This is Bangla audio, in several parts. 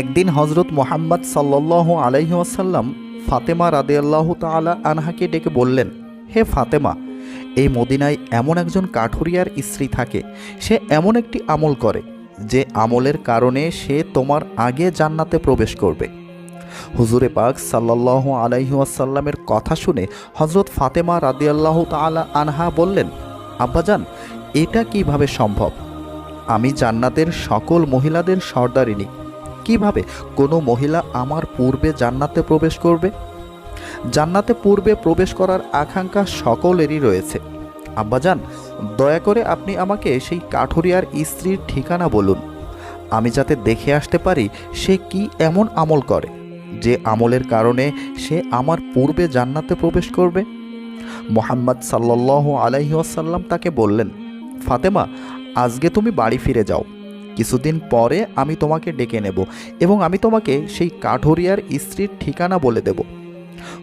একদিন হজরত মোহাম্মদ সাল্লাহ আলাইহি আসাল্লাম ফাতেমা রাদেয়াল্লাহ তালা আনহাকে ডেকে বললেন, হে ফাতেমা, এই মদিনায় এমন একজন কাঠুরিয়ার স্ত্রী থাকে, সে এমন একটি আমল করে, যে আমলের কারণে সে তোমার আগে জান্নাতে প্রবেশ করবে। হুজুরে পাক সাল্লাহ আলাইহি আসাল্লামের কথা শুনে হজরত ফাতেমা রাদিয়াল্লাহ তালা আনহা বললেন, আব্বাজান, এটা কীভাবে সম্ভব? আমি জান্নাতের সকল মহিলাদের সর্দারিনী। কীভাবে কোনো মহিলা আমার পূর্বে জান্নাতে প্রবেশ করবে? জান্নাতে পূর্বে প্রবেশ করার আকাঙ্ক্ষা সকলেরই রয়েছে। আব্বাজান, দয়া করে আপনি আমাকে সেই কাঠুরিয়ার স্ত্রীর ঠিকানা বলুন। আমি যাতে দেখে আসতে পারি সে কি এমন আমল করে, যে আমলের কারণে সে আমার পূর্বে জান্নাতে প্রবেশ করবে? মোহাম্মদ সাল্লাহ আলাইসাল্লাম তাকে বললেন, ফাতেমা আজকে তুমি বাড়ি ফিরে যাও। কিছুদিন পরে আমি তোমাকে ডেকে নেব এবং আমি তোমাকে সেই কাঠুরিয়ার স্ত্রীর ঠিকানা বলে দেব।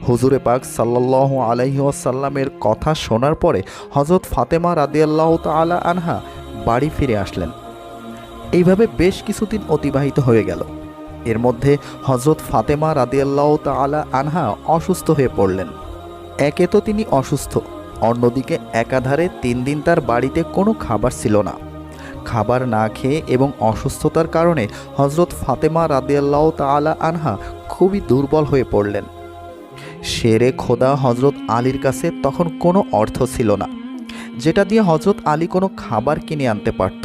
হুজুরে পাক সাল্লাহ আলাইসাল্লামের কথা শোনার পরে হজরত ফাতেমা রাদিয়াল্লাহ তালা আনহা বাড়ি ফিরে আসলেন। এইভাবে বেশ কিছুদিন অতিবাহিত হয়ে গেল। এর মধ্যে হজরত ফাতেমা রাদিয়াল্লাহ তালা আনহা অসুস্থ হয়ে পড়লেন। একে তো তিনি অসুস্থ অন্যদিকে একাধারে তিন দিন তার বাড়িতে কোনো খাবার ছিল না। খাবার না খেয়ে এবং অসুস্থতার কারণে হজরত ফাতেমা রাদিয়াল্লাহ তালা আনহা খুবই দুর্বল হয়ে পড়লেন। শেরে খোদা হজরত আলীর কাছে তখন কোনো অর্থ ছিল না, যেটা দিয়ে হজরত আলী কোনো খাবার কিনে আনতে পারত।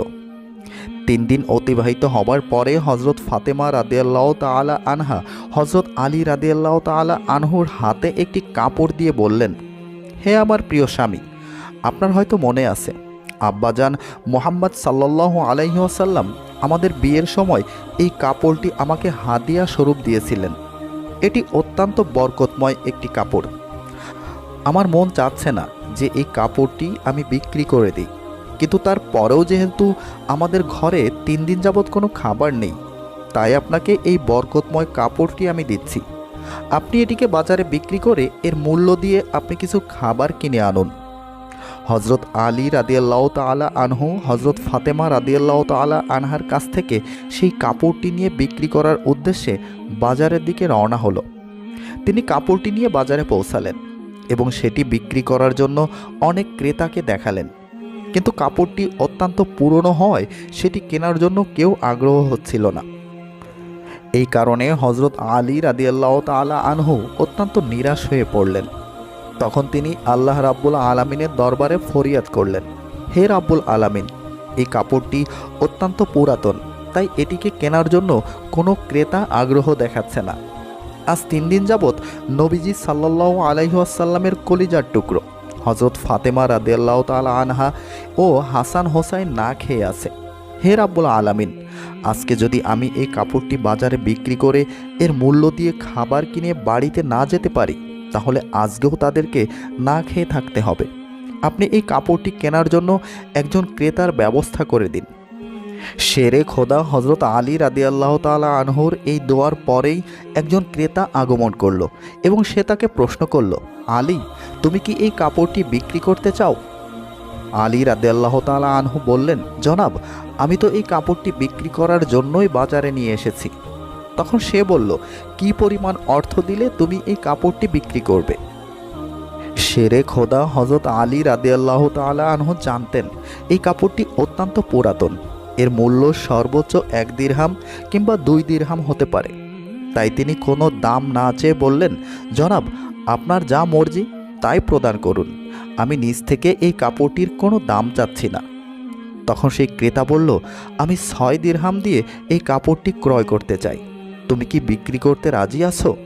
তিন দিন অতিবাহিত হবার পরে হজরত ফাতেমা রাদিয়াল্লাহ তালা আনহা হজরত আলী রাদিয়াল্লাহ তালা আনহুর হাতে একটি কাপড় দিয়ে বললেন হে আমার প্রিয় স্বামী, আপনার হয়তো মনে আছে, আব্বাজান মোহাম্মদ সাল্লাহ আলাইসাল্লাম আমাদের বিয়ের সময় এই কাপড়টি আমাকে হাদিয়া স্বরূপ দিয়েছিলেন। এটি অত্যন্ত বরকতময় একটি কাপড়। আমার মন চাচ্ছে না যে এই কাপড়টি আমি বিক্রি করে দিই, কিন্তু তার পরেও যেহেতু আমাদের ঘরে তিন দিন যাবৎ কোনো খাবার নেই, তাই আপনাকে এই বরকতময় কাপড়টি আমি দিচ্ছি। আপনি এটিকে বাজারে বিক্রি করে এর মূল্য দিয়ে আপনি কিছু খাবার কিনে আনুন। হজরত আলী রাদিয়াল্লাহ তালা আনহু হজরত ফাতেমা রাদিয়াল্লাহ তালা আনহার কাছ থেকে সেই কাপড়টি নিয়ে বিক্রি করার উদ্দেশ্যে বাজারের দিকে রওনা হলো। তিনি কাপড়টি নিয়ে বাজারে পৌঁছালেন এবং সেটি বিক্রি করার জন্য অনেক ক্রেতাকে দেখালেন। কিন্তু কাপড়টি অত্যন্ত পুরনো হয়, সেটি কেনার জন্য কেউ আগ্রহ হচ্ছিল না। এই কারণে হজরত আলী রাদিয়াল্লাহ তালা আনহু অত্যন্ত নিরাশ হয়ে পড়লেন। তখন তিনি আল্লাহ রাব্বুল আলামিনের দরবারে ফরিয়াদ করলেন, হে রাব্বুল আলামিন, এই কাপড়টি অত্যন্ত পুরাতন, তাই এটিকে কেনার জন্য কোনো ক্রেতা আগ্রহ দেখাচ্ছে না। আজ তিন দিন যাবৎ নবীজি সাল্লাহ আলাইহাসাল্লামের কলিজার টুকরো হজরত ফাতেমা রাদিয়াল্লাহ তালা আনহা ও হাসান হোসাইন না খেয়ে আছে। হে রাব্বুল আলামিন আজকে যদি আমি এই কাপড়টি বাজারে বিক্রি করে এর মূল্য দিয়ে খাবার কিনে বাড়িতে না যেতে পারি, তাহলে আজকেও তাদেরকে না খেয়ে থাকতে হবে। আপনি এই কাপড়টি কেনার জন্য একজন ক্রেতার ব্যবস্থা করে দিন। শেরে খোদা হজরত আলী রাদিয়াল্লাহ তালা আনহর এই দোয়ার পরেই একজন ক্রেতা আগমন করল এবং সে তাকে প্রশ্ন করল, আলী, তুমি কি এই কাপড়টি বিক্রি করতে চাও? আলী রাদিয়াল্লাহ তালা আনহু বললেন, জনাব, আমি তো এই কাপড়টি বিক্রি করার জন্যই বাজারে নিয়ে এসেছি। তখন সে বলল, কি পরিমাণ অর্থ দিলে তুমি এই কাপড়টি বিক্রি করবে? শেরে খোদা হজরত আলী রাদিয়াল্লাহ তালা আনহু জানতেন, এই কাপড়টি অত্যন্ত পুরাতন। এর মূল্য সর্বোচ্চ এক দিরহাম কিংবা দুই দিরহাম হতে পারে। তাই তিনি কোনো দাম না চেয়ে বললেন, জনাব, আপনার যা মর্জি, তাই প্রদান করুন। আমি নিজ থেকে এই কাপড়টির কোনো দাম চাচ্ছি না। তখন সেই ক্রেতা বলল, আমি ছয় দিরহাম দিয়ে এই কাপড়টি ক্রয় করতে চাই। তুমি কি বিক্রি করতে রাজি আছো?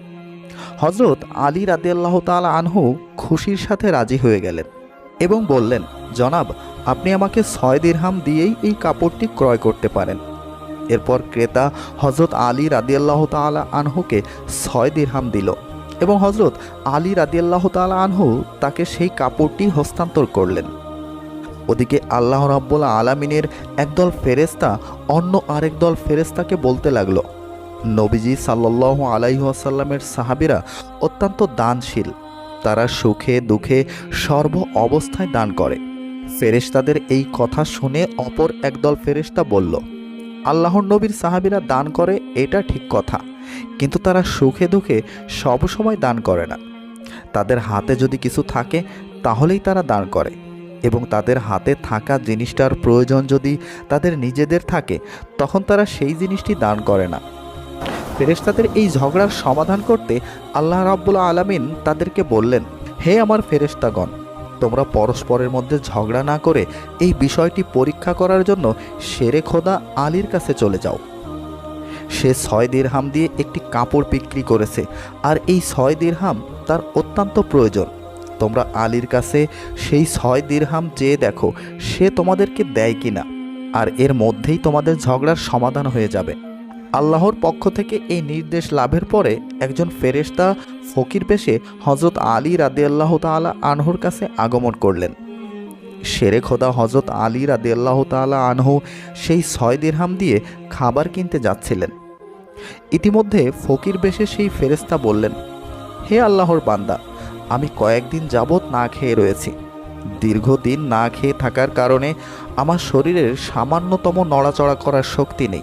হজরত আলী রাদিয়াল্লাহ তালা আনহু খুশির সাথে রাজি হয়ে গেলেন এবং বললেন, জনাব, আপনি আমাকে ছয় দিরহাম দিয়েই এই কাপড়টি ক্রয় করতে পারেন। এরপর ক্রেতা হজরত আলী রাদিয়াল্লাহ তালা আনহুকে ছয় দিরহাম দিল। এবং হজরত আলী রাদিয়াল্লাহ তালা আনহু তাকে সেই কাপড়টি হস্তান্তর করলেন। ওদিকে আল্লাহ রাব্বুল আলামিনের একদল ফেরেস্তা অন্য আরেক দল ফেরেস্তাকে বলতে লাগল, নবীজি সাল্লাহ আলাইহাসাল্লামের সাহাবিরা অত্যন্ত দানশীল, তারা সুখে দুঃখে সর্ব অবস্থায় দান করে। ফেরেশতাদের এই কথা শুনে অপর একদল ফেরেশতা বলল আল্লাহর নবীর সাহাবিরা দান করে, এটা ঠিক কথা। কিন্তু তারা সুখে দুঃখে সব সময় দান করে না। তাদের হাতে যদি কিছু থাকে, তাহলেই তারা দান করে। এবং তাদের হাতে থাকা জিনিসটার প্রয়োজন যদি তাদের নিজেদের থাকে, তখন তারা সেই জিনিসটি দান করে না। ফেরেশতাদের এই ঝগড়ার সমাধান করতে আল্লাহ রাব্বুল আলামিন তাদেরকে বললেন, হে আমার ফেরেশতাগণ তোমরা পরস্পরের মধ্যে ঝগড়া না করে এই বিষয়টি পরীক্ষা করার জন্য শেরে খোদা আলীর কাছে চলে যাও। সে ছয় দিরহাম দিয়ে একটি কাপড় বিক্রি করেছে, আর এই ছয় দিরহাম তার অত্যন্ত প্রয়োজন। তোমরা আলীর কাছে সেই ছয় দিরহাম চেয়ে দেখো, সে তোমাদেরকে দেয় কিনা, আর এর মধ্যেই তোমাদের ঝগড়ার সমাধান হয়ে যাবে। আল্লাহর পক্ষ থেকে এই নির্দেশ লাভের পরে একজন ফেরেশতা ফকির বেশে হজরত আলী রাদে আল্লাহ তালা আনহুর কাছে আগমন করলেন। শেরে খোদা হজরত আলী রাদে আল্লাহ তালা আনহু সেই ছয় দিরহাম দিয়ে খাবার কিনতে যাচ্ছিলেন। ইতিমধ্যে ফকির বেশে সেই ফেরেস্তা বললেন, হে আল্লাহর বান্দা, আমি কয়েকদিন যাবৎ না খেয়ে রয়েছি। দীর্ঘদিন না খেয়ে থাকার কারণে আমার শরীরের সামান্যতম নড়াচড়া করার শক্তি নেই।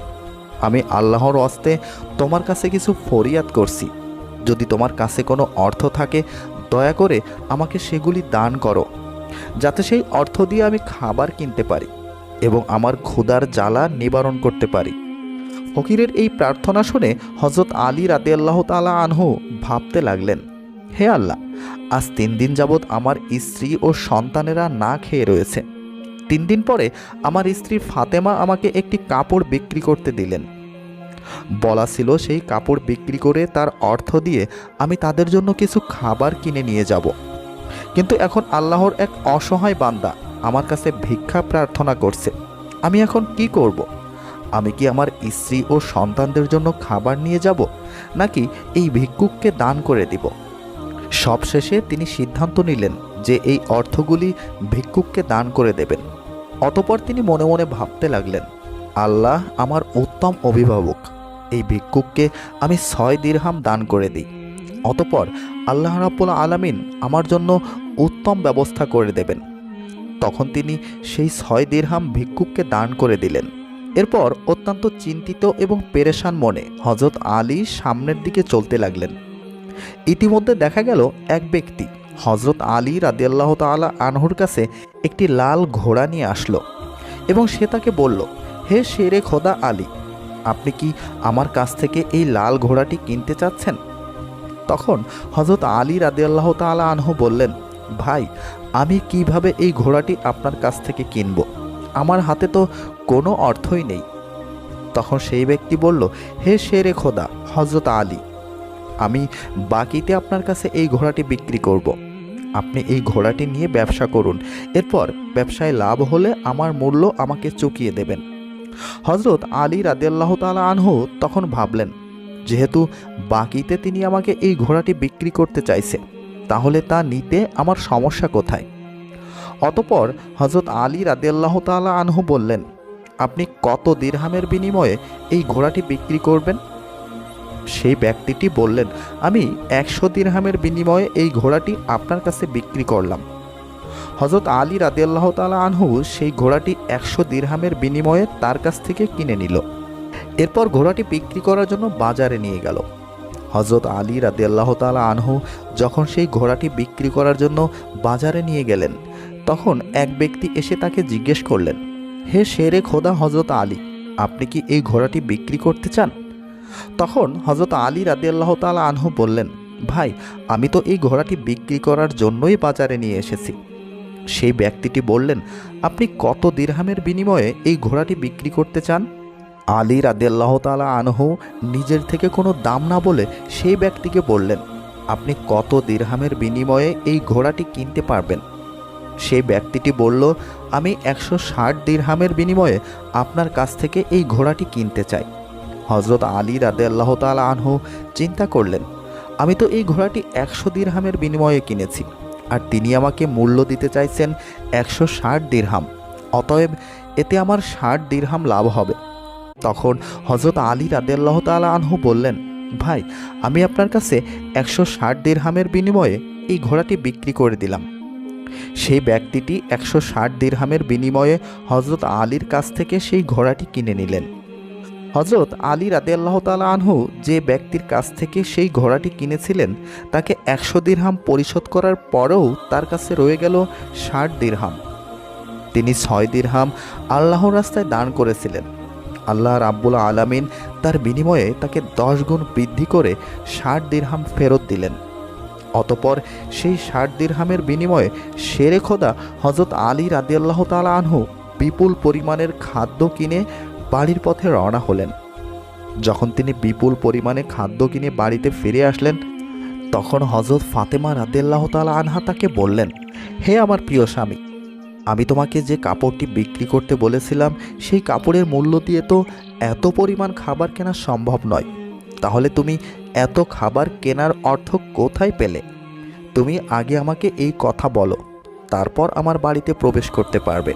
আমি আল্লাহর অস্তে তোমার কাছে কিছু ফরিয়াদ করছি। যদি তোমার কাছে কোনো অর্থ থাকে, দয়া করে আমাকে সেগুলি দান করো, যাতে সেই অর্থ দিয়ে আমি খাবার কিনতে পারি এবং আমার ক্ষুধার জ্বালা নিবারণ করতে পারি। ফকিরের এই প্রার্থনা শুনে হজরত আলী রাতে আল্লাহ তালা আনহু ভাবতে লাগলেন, হে আল্লাহ, আজ তিন দিন যাবৎ আমার স্ত্রী ও সন্তানেরা না খেয়ে রয়েছে। তিন দিন পরে আমার স্ত্রী ফাতেমা আমাকে একটি কাপড় বিক্রি করতে দিলেন। বলা ছিল সেই কাপড় বিক্রি করে তার অর্থ দিয়ে আমি তাদের জন্য কিছু খাবার কিনে নিয়ে যাব। কিন্তু এখন আল্লাহর এক অসহায় বান্দা আমার কাছে ভিক্ষা প্রার্থনা করছে। আমি এখন কি করব। আমি কি আমার স্ত্রী ও সন্তানদের জন্য খাবার নিয়ে যাব, নাকি এই ভিক্ষুককে দান করে দিব? সবশেষে তিনি সিদ্ধান্ত নিলেন যে এই অর্থগুলি ভিক্ষুককে দান করে দেবেন। অতপর তিনি মনে মনে ভাবতে লাগলেন, আল্লাহ আমার উত্তম অভিভাবক। এই ভিক্ষুককে আমি ছয় দিরহাম দান করে দিই। অতপর আল্লাহ রাব্বুল আলামিন আমার জন্য উত্তম ব্যবস্থা করে দেবেন। তখন তিনি সেই ছয় দিরহাম ভিক্ষুককে দান করে দিলেন। এরপর অত্যন্ত চিন্তিত এবং পেরেশান মনে হজরত আলী সামনের দিকে চলতে লাগলেন। ইতিমধ্যে দেখা গেল এক ব্যক্তি হজরত আলী রাদিয়াল্লাহ তালা আনহুর কাছে একটি লাল ঘোড়া নিয়ে আসলো এবং সে তাকে বলল, হে শেরে খোদা আলী আপনি কি আমার কাছ থেকে এই লাল ঘোড়াটি কিনতে চাচ্ছেন? তখন হজরত আলী রাদিয়াল্লাহ তালা আনহু বললেন, ভাই, আমি কীভাবে এই ঘোড়াটি আপনার কাছ থেকে কিনব? আমার হাতে তো কোনো অর্থই নেই। তখন সেই ব্যক্তি বলল, হে শেরে খোদা হজরত আলী, আমি বাকিতে আপনার কাছে এই ঘোড়াটি বিক্রি করব। আপনি এই ঘোড়াটি নিয়ে ব্যবসা করুন। এরপর ব্যবসায় লাভ হলে আমার মূল্য আমাকে চুকিয়ে দেবেন। হজরত আলী রাদিয়াল্লাহ তালা আনহু তখন ভাবলেন, যেহেতু বাকিতে তিনি আমাকে এই ঘোড়াটি বিক্রি করতে চাইছে, তাহলে তা নিতে আমার সমস্যা কোথায়? অতপর হজরত আলী রাদিয়াল্লাহ তালা আনহু বললেন, আপনি কত দিরহামের বিনিময়ে এই ঘোড়াটি বিক্রি করবেন? সেই ব্যক্তিটি বললেন, আমি একশো দিরহামের বিনিময়ে এই ঘোড়াটি আপনার কাছে বিক্রি করলাম। হজরত আলী রাদিয়াল্লাহ তালা আনহু সেই ঘোড়াটি একশো দিরহামের বিনিময়ে তার কাছ থেকে কিনে নিল। এরপর ঘোড়াটি বিক্রি করার জন্য বাজারে নিয়ে গেল। হজরত আলী রাদিয়াল্লাহ তালা আনহু যখন সেই ঘোড়াটি বিক্রি করার জন্য বাজারে নিয়ে গেলেন, তখন এক ব্যক্তি এসে তাকে জিজ্ঞেস করলেন, হে শেরে খোদা হজরত আলী, আপনি কি এই ঘোড়াটি বিক্রি করতে চান? তখন হজরত আলী রাদিয়াল্লাহ তালা আনহু বললেন, ভাই, আমি তো এই ঘোড়াটি বিক্রি করার জন্যই বাজারে নিয়ে এসেছি। সেই ব্যক্তিটি বললেন, আপনি কত দিরহামের বিনিময়ে এই ঘোড়াটি বিক্রি করতে চান? আলী রাদিয়াল্লাহ তালা আনহু নিজের থেকে কোনো দাম না বলে সেই ব্যক্তিকে বললেন, আপনি কত দিরহামের বিনিময়ে এই ঘোড়াটি কিনতে পারবেন? সেই ব্যক্তিটি বলল, আমি একশো ষাট দিরহামের বিনিময়ে আপনার কাছ থেকে এই ঘোড়াটি কিনতে চাই। হজরত আলী রাদে তালা আনহু চিন্তা করলেন, আমি তো এই ঘোড়াটি একশো দিরহামের বিনিময়ে কিনেছি। আর তিনি আমাকে মূল্য দিতে চাইছেন একশো ষাট দিরহাম। অতএব এতে আমার ষাট দিরহাম লাভ হবে। তখন হজরত আলী রাদে আল্লাহ তালা আনহু বললেন, ভাই, আমি আপনার কাছে একশো ষাট দিরহামের বিনিময়ে এই ঘোড়াটি বিক্রি করে দিলাম। সেই ব্যক্তিটি একশো ষাট দিরহামের বিনিময়ে হজরত আলীর কাছ থেকে সেই ঘোড়াটি কিনে নিলেন। হজরত আলী রাদে আল্লাহ তালা আনহু যে ব্যক্তির কাছ থেকে সেই ঘোড়াটি কিনেছিলেন, তাকে একশো দিরহাম পরিশোধ করার পরেও তার কাছে রয়ে গেল ষাট দিরহাম। তিনি ছয় দিরহাম আল্লাহর রাস্তায় দান করেছিলেন। আল্লাহ রাব্বুল আলামিন তার বিনিময়ে তাকে দশ গুণ বৃদ্ধি করে ষাট দিরহাম ফেরত দিলেন। অতপর সেই ষাট দিরহামের বিনিময়ে শেরে খোদা হজরত আলী রাদিয়াল্লাহ তালা আনহু বিপুল পরিমাণের খাদ্য কিনে বাড়ির পথে রওনা হলেন। যখন তিনি বিপুল পরিমাণে খাদ্য কিনে বাড়িতে ফিরে আসলেন, তখন হজরত ফাতেমা রাদিয়াল্লাহ তালা আনহা তাকে বললেন, হে আমার প্রিয় স্বামী, আমি তোমাকে যে কাপড়টি বিক্রি করতে বলেছিলাম, সেই কাপড়ের মূল্য দিয়ে তো এত পরিমাণ খাবার কেনা সম্ভব নয়। তাহলে তুমি এত খাবার কেনার অর্থ কোথায় পেলে? তুমি আগে আমাকে এই কথা বলো, তারপর আমার বাড়িতে প্রবেশ করতে পারবে।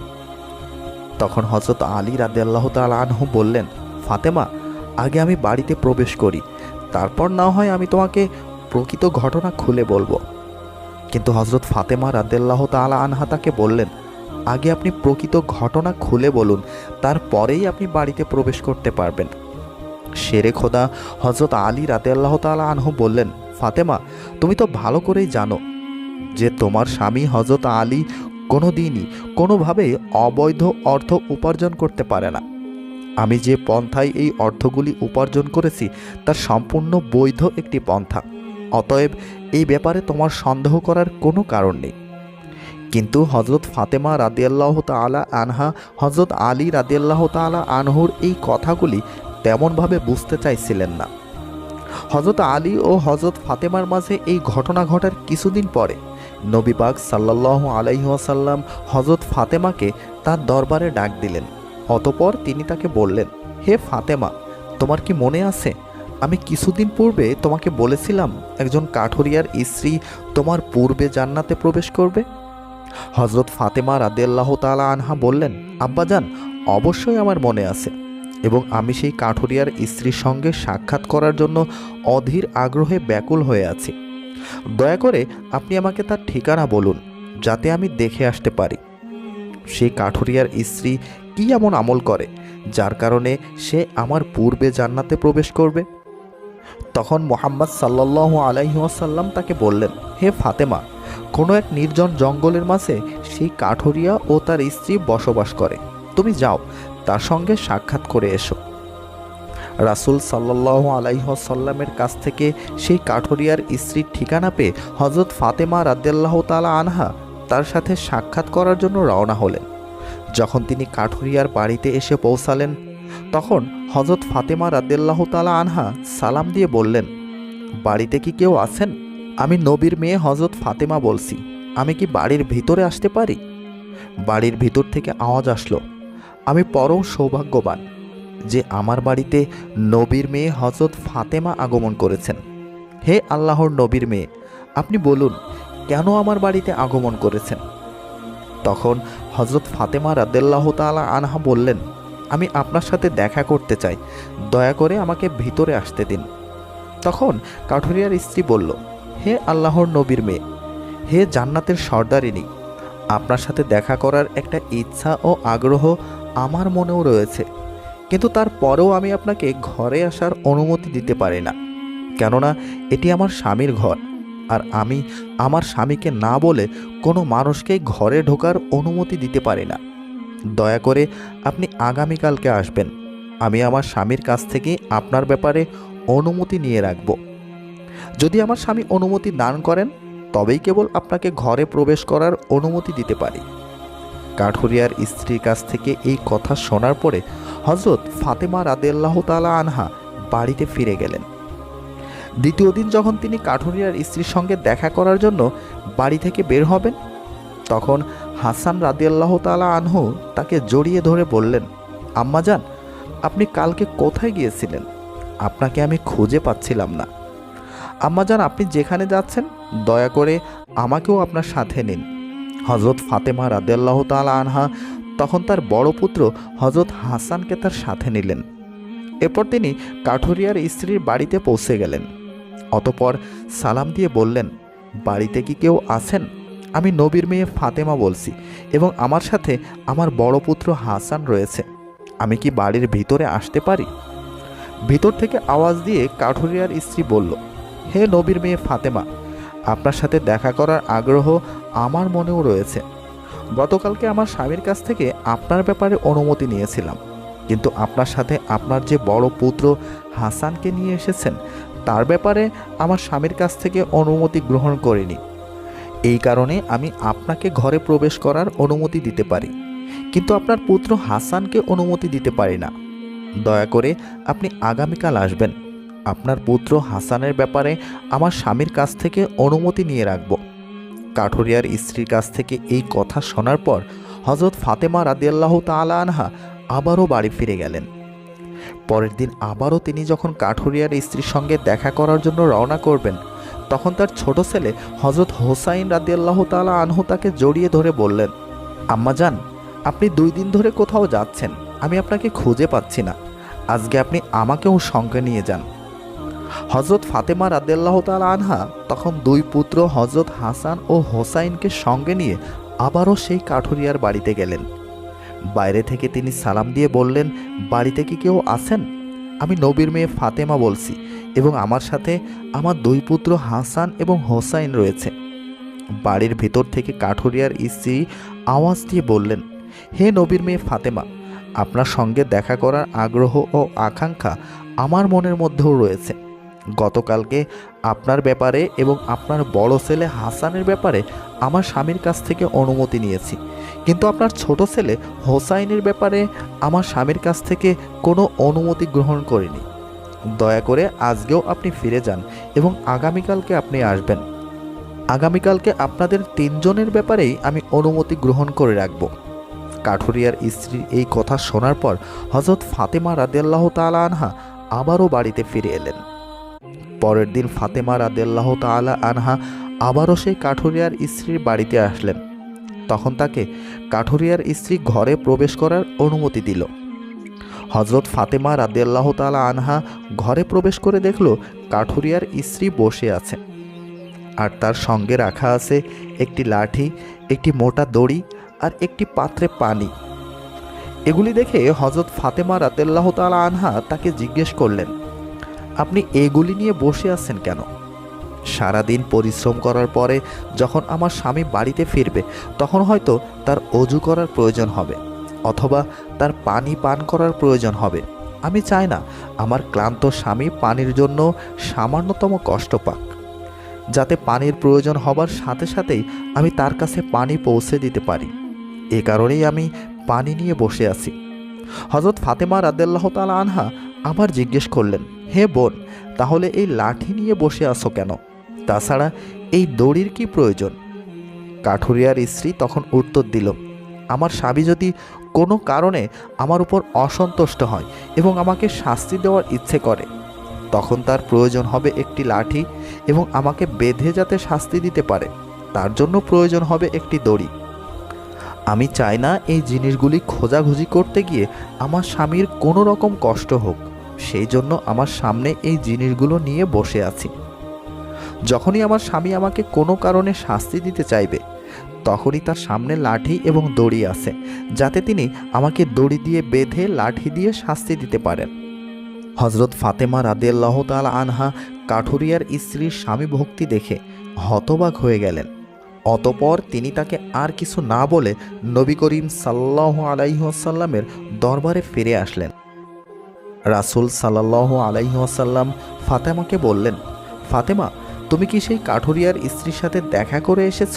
তখন হজরত আলী রাদিয়াল্লাহ তাল আনহু বললেন, ফাতেমা, আগে আমি বাড়িতে প্রবেশ করি, তারপর না হয় আমি তোমাকে প্রকৃত ঘটনা খুলে বলব। কিন্তু হজরত ফাতেমা রাদিয়াল্লাহ তালা আনহা তাকে বললেন, আগে আপনি প্রকৃত ঘটনা খুলে বলুন, তারপরেই আপনি বাড়িতে প্রবেশ করতে পারবেন। শেরে খোদা হজরত আলী রাতে আল্লাহ তালা আনহু বললেন, ফাতেমা, তুমি তো ভালো করেই জানো যে তোমার স্বামী হজরত আলী কোনো দিনই কোনোভাবেই অবৈধ অর্থ উপার্জন করতে পারে না। আমি যে পন্থায় এই অর্থগুলি উপার্জন করেছি, তার সম্পূর্ণ বৈধ একটি পন্থা। অতএব এই ব্যাপারে তোমার সন্দেহ করার কোনো কারণ নেই। কিন্তু হজরত ফাতেমা রাদিয়াল্লাহ তালা আনহা হজরত আলী রাদিয়াল্লাহ তালা আনহুর এই কথাগুলি তেমনভাবে বুঝতে চাইছিলেন না। হজরত আলী ও হজরত ফাতেমার মাঝে এই ঘটনা ঘটার কিছুদিন পরে নবী পাক সাল্লাহ আলাইহাসাল্লাম হজরত ফাতেমাকে তার দরবারে ডাক দিলেন। অতপর তিনি তাকে বললেন, হে ফাতেমা, তোমার কি মনে আছে? আমি কিছুদিন পূর্বে তোমাকে বলেছিলাম একজন কাঠুরিয়ার স্ত্রী তোমার পূর্বে জান্নাতে প্রবেশ করবে? হজরত ফাতেমা রাদেল্লাহ তালা আনহা বললেন আব্বাজান অবশ্যই আমার মনে আছে এবং আমি সেই কাঠুরিয়ার স্ত্রীর সঙ্গে সাক্ষাৎ করার জন্য অধীর আগ্রহে ব্যাকুল হয়ে আছি। দয়া করে আপনি আমাকে তার ঠিকানা বলুন, যাতে আমি দেখে আসতে পারি। সেই কাঠুরিয়ার স্ত্রী কি এমন আমল করে, যার কারণে সে আমার পূর্বে জান্নাতে প্রবেশ করবে? তখন মোহাম্মদ সাল্লাহ আলাইহাসাল্লাম তাকে বললেন, হে ফাতেমা, কোনো এক নির্জন জঙ্গলের মাঝে সেই কাঠুরিয়া ও তার স্ত্রী বসবাস করে। তুমি যাও, তার সঙ্গে সাক্ষাৎ করে এসো। রাসুল সাল্লাহ আলাইহসাল্লামের কাছ থেকে সেই কাঠুরিয়ার স্ত্রীর ঠিকানা পেয়ে হজরত ফাতেমা রাদ্দাল্লাহ তালা আনহা তার সাথে সাক্ষাৎ করার জন্য রওনা হলেন। যখন তিনি কাঠুরিয়ার বাড়িতে এসে পৌঁছালেন, তখন হজরত ফাতেমা রাদ্দাল্লাহ তালা আনহা সালাম দিয়ে বললেন, বাড়িতে কি কেউ আছেন? আমি নবীর মেয়ে হজরত ফাতেমা বলছি। আমি কি বাড়ির ভিতরে আসতে পারি? বাড়ির ভিতর থেকে আওয়াজ আসলো, আমি পরম সৌভাগ্যবান। যে আমার বাড়িতে নবীর মেয়ে হজরত ফাতেমা আগমন করেছেন। হে আল্লাহর নবীর মেয়ে, আপনি বলুন, কেন আমার বাড়িতে আগমন করেছেন? তখন হজরত ফাতেমা রাদেল্লাহ তালা আনহা বললেন, আমি আপনার সাথে দেখা করতে চাই, দয়া করে আমাকে ভিতরে আসতে দিন। তখন কাঠুরিয়ার স্ত্রী বলল, হে আল্লাহর নবীর মেয়ে, হে জান্নাতের সর্দারিনী, আপনার সাথে দেখা করার একটা ইচ্ছা ও আগ্রহ আমার মনেও রয়েছে। কিন্তু তারপরেও আমি আপনাকে ঘরে আসার অনুমতি দিতে পারি না। কেননা, এটি আমার স্বামীর ঘর, আর আমি আমার স্বামীকে না বলে কোনো মানুষকে ঘরে ঢোকার অনুমতি দিতে পারি না। দয়া করে আপনি আগামীকালকে আসবেন। আমি আমার স্বামীর কাছ থেকে আপনার ব্যাপারে অনুমতি নিয়ে রাখব। যদি আমার স্বামী অনুমতি দান করেন, তবেই কেবল আপনাকে ঘরে প্রবেশ করার অনুমতি দিতে পারি। কাঠুরিয়ার স্ত্রীর কাছ থেকে এই কথা শোনার পরে হজরত ফাতেমা রাদেল্লাহ তালা আনহা বাড়িতে ফিরে গেলেন। দ্বিতীয় দিন যখন তিনি কাঠুরিয়ার স্ত্রীর সঙ্গে দেখা করার জন্য বাড়ি থেকে বের হবেন, তখন হাসান রাদিয়াল্লাহ তালা আনহু তাকে জড়িয়ে ধরে বললেন আম্মাজান আপনি কালকে কোথায় গিয়েছিলেন? আপনাকে আমি খুঁজে পাচ্ছিলাম না। আম্মাজান আপনি যেখানে যাচ্ছেন, দয়া করে আমাকেও আপনার সাথে নিন। হজরত ফাতেমা রাদেল্লাহ তালা আনহা তখন তার বড় পুত্র হজরত হাসানকে তার সাথে নিলেন। এরপর তিনি কাঠুরিয়ার স্ত্রীর বাড়িতে পৌঁছে গেলেন। অতপর সালাম দিয়ে বললেন, বাড়িতে কি কেউ আছেন? আমি নবীর মেয়ে ফাতেমা বলছি এবং আমার সাথে আমার বড় পুত্র হাসান রয়েছে। আমি কি বাড়ির ভিতরে আসতে পারি? ভিতর থেকে আওয়াজ দিয়ে কাঠুরিয়ার স্ত্রী বলল, হে নবীর মেয়ে ফাতেমা, আপনার সাথে দেখা করার আগ্রহ আমার মনেও রয়েছে। গতকালকে আমার স্বামীর কাছ থেকে আপনার ব্যাপারে অনুমতি নিয়েছিলাম। কিন্তু আপনার সাথে আপনার যে বড় পুত্র হাসানকে নিয়ে এসেছেন, তার ব্যাপারে আমার স্বামীর কাছ থেকে অনুমতি গ্রহণ করিনি। এই কারণে আমি আপনাকে ঘরে প্রবেশ করার অনুমতি দিতে পারি। কিন্তু আপনার পুত্র হাসানকে অনুমতি দিতে পারি না। দয়া করে আপনি আগামীকাল আসবেন। আপনার পুত্র হাসানের ব্যাপারে আমার স্বামীর কাছ থেকে অনুমতি নিয়ে রাখব। কাঠুরিয়ার স্ত্রীর কাছ থেকে এই কথা শোনার পর হজরত ফাতেমা রাদিয়াল্লাহ তালা আনহা আবারও বাড়ি ফিরে গেলেন। পরের দিন আবারও তিনি যখন কাঠুরিয়ার স্ত্রীর সঙ্গে দেখা করার জন্য রওনা করবেন, তখন তার ছোট ছেলে হজরত হোসাইন রাদিয়াল্লাহ তালা আনহু তাকে জড়িয়ে ধরে বললেন, আম্মা যান আপনি দুই দিন ধরে কোথাও যাচ্ছেন, আমি আপনাকে খুঁজে পাচ্ছি না। আজকে আপনি আমাকেও সঙ্গে নিয়ে যান। হজরত ফাতেমা রাদেল্লাহ তাল আনহা তখন দুই পুত্র হজরত হাসান ও হোসাইনকে সঙ্গে নিয়ে আবারও সেই কাঠুরিয়ার বাড়িতে গেলেন। বাইরে থেকে তিনি সালাম দিয়ে বললেন, বাড়িতে কি কেউ আছেন? আমি নবীর মেয়ে ফাতেমা বলছি এবং আমার সাথে আমার দুই পুত্র হাসান এবং হোসাইন রয়েছে। বাড়ির ভেতর থেকে কাঠুরিয়ার স্ত্রী আওয়াজ দিয়ে বললেন, হে নবীর মেয়ে ফাতেমা, আপনার সঙ্গে দেখা করার আগ্রহ ও আকাঙ্ক্ষা আমার মনের মধ্যেও রয়েছে। গতকালকে আপনার ব্যাপারে এবং আপনার বড় ছেলে হাসানের ব্যাপারে আমার স্বামীর কাছ থেকে অনুমতি নিয়েছি। কিন্তু আপনার ছোট ছেলে হোসাইনের ব্যাপারে আমার স্বামীর কাছ থেকে কোনো অনুমতি গ্রহণ করিনি। দয়া করে আজকেও আপনি ফিরে যান এবং আগামীকালকে আপনি আসবেন। আগামীকালকে আপনাদের তিনজনের ব্যাপারেই আমি অনুমতি গ্রহণ করে রাখব। কাঠুরিয়ার স্ত্রীর এই কথা শোনার পর হজরত ফাতেমা রাদেল্লাহ তালা আনহা আবারও বাড়িতে ফিরে এলেন। পরের দিন ফাতেমা রাদেল্লাহ তালা আনহা আবারও সেই কাঠুরিয়ার স্ত্রীর বাড়িতে আসলেন। তখন তাকে কাঠুরিয়ার স্ত্রী ঘরে প্রবেশ করার অনুমতি দিল। হজরত ফাতেমা রাদেল্লাহ তালা আনহা ঘরে প্রবেশ করে দেখল কাঠুরিয়ার স্ত্রী বসে আছে। আর তার সঙ্গে রাখা আছে একটি লাঠি, একটি মোটা দড়ি আর একটি পাত্রে পানি। এগুলি দেখে হজরত ফাতেমা রাতেল্লাহ তালা আনহা তাকে জিজ্ঞেস করলেন আপনি এগুলি নিয়ে বসে আছেন কেন? সারাদিন পরিশ্রম করার পরে যখন আমার স্বামী বাড়িতে ফিরবে, তখন হয়তো তার অজু করার প্রয়োজন হবে, অথবা তার পানি পান করার প্রয়োজন হবে। আমি চাই না আমার ক্লান্ত স্বামী পানির জন্য সামান্যতম কষ্ট পাক, যাতে পানির প্রয়োজন হবার সাথে সাথেই আমি তার কাছে পানি পৌঁছে দিতে পারি। এ কারণেই আমি পানি নিয়ে বসে আছি। হজরত ফাতেমা রাদেল্লাহ তালা আনহা আবার জিজ্ঞেস করলেন, হে বোন, তাহলে এই লাঠি নিয়ে বসে আসো কেন? তাছাড়া এই দড়ির কি প্রয়োজন? কাঠুরিয়ার স্ত্রী তখন উত্তর দিল, আমার স্বামী যদি কোনো কারণে আমার উপর অসন্তুষ্ট হয় এবং আমাকে শাস্তি দেওয়ার ইচ্ছে করে, তখন তার প্রয়োজন হবে একটি লাঠি এবং আমাকে বেঁধে যাতে শাস্তি দিতে পারে, তার জন্য প্রয়োজন হবে একটি দড়ি। আমি চাই না এই জিনিসগুলি খোঁজাখুঁজি করতে গিয়ে আমার স্বামীর কোনো রকম কষ্ট হোক। সেই জন্য আমার সামনে এই জিনিসগুলো নিয়ে বসে আছি। যখনই আমার স্বামী আমাকে কোনো কারণে শাস্তি দিতে চাইবে, তখনই তার সামনে লাঠি এবং দড়ি আছে, যাতে তিনি আমাকে দড়ি দিয়ে বেঁধে লাঠি দিয়ে শাস্তি দিতে পারেন। হজরত ফাতেমা রাদিয়াল্লাহ তাল আনহা কাঠুরিয়ার স্ত্রীর স্বামী ভক্তি দেখে হতবাক হয়ে গেলেন। অতপর তিনি তাকে আর কিছু না বলে নবী করিম সাল্লাহ আলাইহাসাল্লামের দরবারে ফিরে আসলেন। রাসুল সাল্লাহ আলাইহাসাল্লাম ফাতেমাকে বললেন, ফাতেমা, তুমি কি সেই কাঠুরিয়ার স্ত্রীর সাথে দেখা করে এসেছ?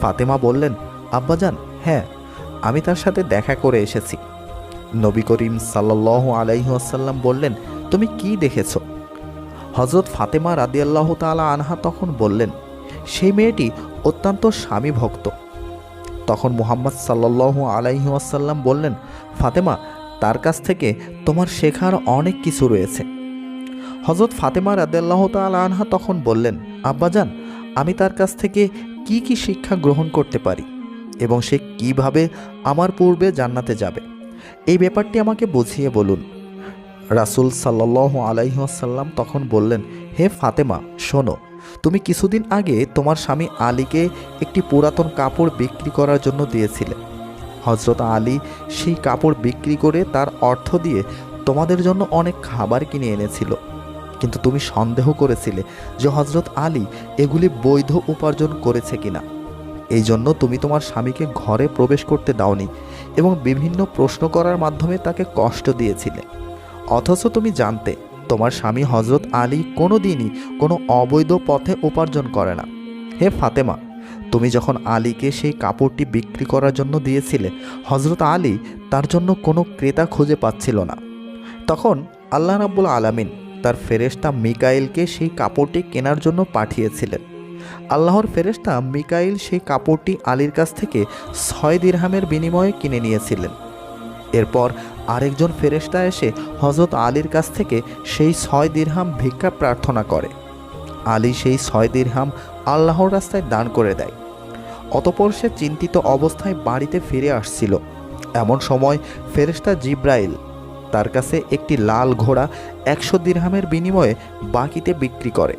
ফাতেমা বললেন, আব্বাজান হ্যাঁ আমি তার সাথে দেখা করে এসেছি। নবী করিম সাল্লাহ আলাইহাসাল্লাম বললেন, তুমি কি দেখেছ? হজরত ফাতেমা রাদিয়াল্লাহ তালা আনহা তখন বললেন, সেই মেয়েটি অত্যন্ত স্বামী ভক্ত তখন মুহাম্মদ সাল্লাহ আলাইহাসাল্লাম বললেন, ফাতেমা তার কাছ থেকে তোমার শেখার অনেক কিছু রয়েছে। হজরত ফাতেমা রাদিয়াল্লাহ তালা আনহা তখন বললেন, আব্বাজান, আমি তার কাছ থেকে কি কি শিক্ষা গ্রহণ করতে পারি এবং সে কীভাবে আমার পূর্বে জান্নাতে যাবে? এই ব্যাপারটি আমাকে বুঝিয়ে বলুন। রাসুল সাল্লাহ আলাইসাল্লাম তখন বললেন, হে ফাতেমা, শোনো, তুমি কিছুদিন আগে তোমার স্বামী আলীকে একটি পুরাতন কাপড় বিক্রি করার জন্য দিয়েছিলে। হজরত আলী সেই কাপড় বিক্রি করে তার অর্থ দিয়ে তোমাদের জন্য অনেক খাবার কিনে এনেছিল। কিন্তু তুমি সন্দেহ করেছিলে যে হজরত আলী এগুলি বৈধ উপার্জন করেছে কিনা। এই জন্য তুমি তোমার স্বামীকে ঘরে প্রবেশ করতে দাওনি এবং বিভিন্ন প্রশ্ন করার মাধ্যমে তাকে কষ্ট দিয়েছিলে। অথচ তুমি জানতে, তোমার স্বামী হজরত আলী কোনো দিনই কোনো অবৈধ পথে উপার্জন করে না। হে ফাতেমা তুমি যখন আলীকে সেই কাপড়টি বিক্রি করার জন্য দিয়েছিলে হজরত আলী তার জন্য কোনো ক্রেতা খুঁজে পাচ্ছিল না। তখন আল্লাহ রাব্বুল আলামিন তার ফেরেশতা মিকাইলকে সেই কাপড়টি কেনার জন্য পাঠিয়েছিলেন। আল্লাহর ফেরেশতা মিকাইল সেই কাপড়টি আলীর কাছ থেকে ছয় দিরহামের বিনিময়ে কিনে নিয়েছিলেন। এরপর আরেকজন ফেরেশতা এসে হজরত আলীর কাছ থেকে সেই ছয় দিরহাম ভিক্ষা প্রার্থনা করে। আলী সেই ছয় দিরহাম আল্লাহর রাস্তায় দান করে দেয়। অতপর সে চিন্তিত অবস্থায় বাড়িতে ফিরে আসছিল। এমন সময় ফেরেশতা জিব্রাইল তার কাছে একটি লাল ঘোড়া একশো দিরহামের বিনিময়ে বাকিতে বিক্রি করে।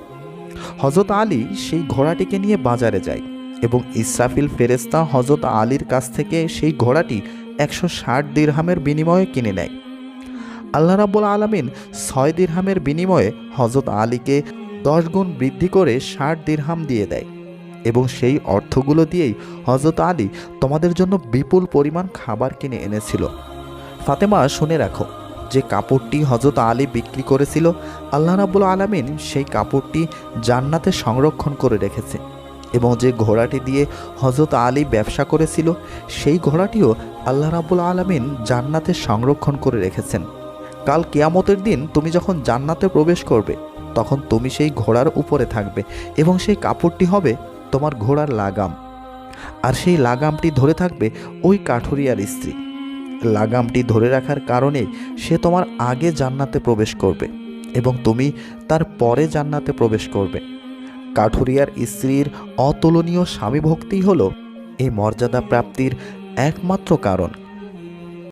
হজরত আলী সেই ঘোড়াটিকে নিয়ে বাজারে যায় এবং ইসরাফিল ফেরেস্তা হজরত আলীর কাছ থেকে সেই ঘোড়াটি একশো ষাট দিরহামের বিনিময়ে কিনে নেয়। আল্লাহ রাব্বুল আলমিন ছয় দিরহামের বিনিময়ে হজরত আলীকে দশ গুণ বৃদ্ধি করে ষাট দিরহাম দিয়ে দেয় এবং সেই অর্থগুলো দিয়েই হজরত আলী তোমাদের জন্য বিপুল পরিমাণ খাবার কিনে এনেছিল। ফাতেমা শুনে রাখো, যে কাপড়টি হজরত আলী বিক্রি করেছিল, আল্লাহ রাবুল আলমিন সেই কাপড়টি জান্নাতে সংরক্ষণ করে রেখেছে এবং যে ঘোড়াটি দিয়ে হজরত আলী ব্যবসা করেছিল, সেই ঘোড়াটিও আল্লাহ রাবুল আলমিন জান্নাতে সংরক্ষণ করে রেখেছেন। কাল কেয়ামতের দিন তুমি যখন জান্নাতে প্রবেশ করবে তখন তুমি সেই ঘোড়ার উপরে থাকবে এবং সেই কাপড়টি হবে তোমার ঘোড়ার লাগাম। আর সেই লাগামটি ধরে থাকবে ওই কাঠুরিয়ার স্ত্রী। লাগামটি ধরে রাখার কারণে সে তোমার আগে জান্নাতে প্রবেশ করবে এবং তুমি তার পরে জান্নাতে প্রবেশ করবে। কাঠুরিয়ার স্ত্রীর অতুলনীয় স্বামী ভক্তিই হল এই মর্যাদা প্রাপ্তির একমাত্র কারণ।